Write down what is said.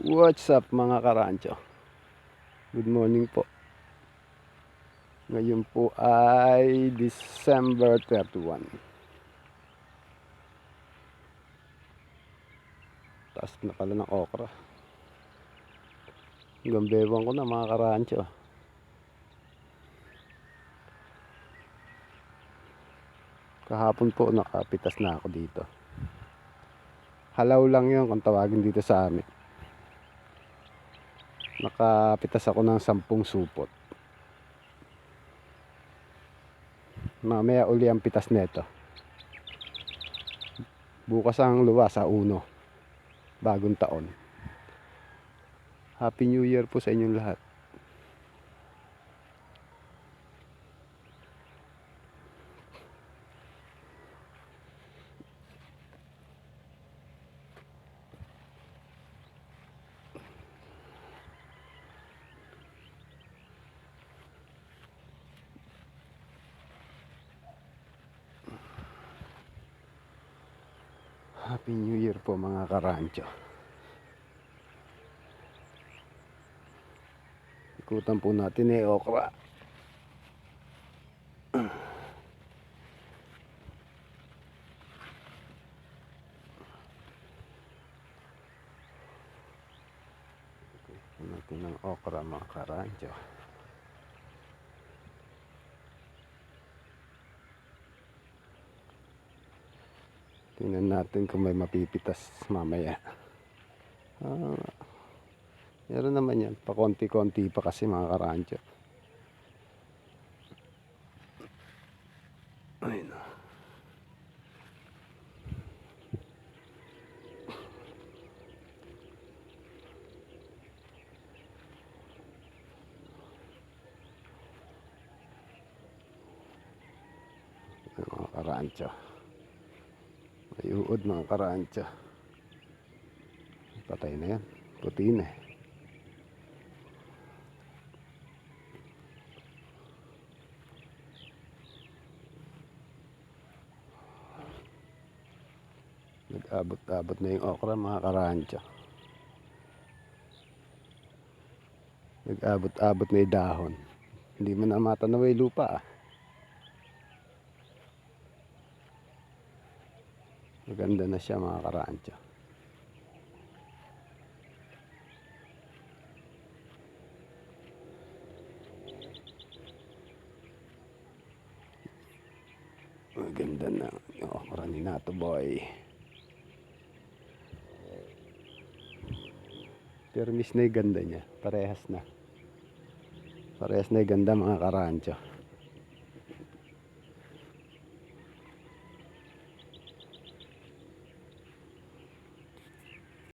What's up mga karancho? Good morning po. Ngayon po ay December 31. Taas na pala ng okra. Hanggang bewang ko na mga karancho. Kahapon po nakapitas na ako dito. Halaw lang yun kung tawagin dito sa amin nakapitas ako ng sampung supot. Mamaya uli ang pitas neto. Bukas ang luwa sa uno. Bagong taon. Happy New Year po sa inyong lahat. Happy New Year po mga karancho. Ikutan po natin eh okra. Ikutan natin ng okra mga karancho. Tingnan natin kung may mapipitas mamaya. Ah, meron naman yan. Pakonti-konti pa kasi mga karancho. Ayun. mga karancho. May uod mga karancho. Patay na yan. Puti na eh. Nag-abot-abot na yung okra mga karancho. Nag-abot-abot na yung dahon. Hindi mo na matanaw yung lupa ah. Maganda na siya mga karancho. Maganda na okra ni Nato Boy. Pero miss na yung ganda niya. Parehas na. Parehas na yung ganda mga karancho.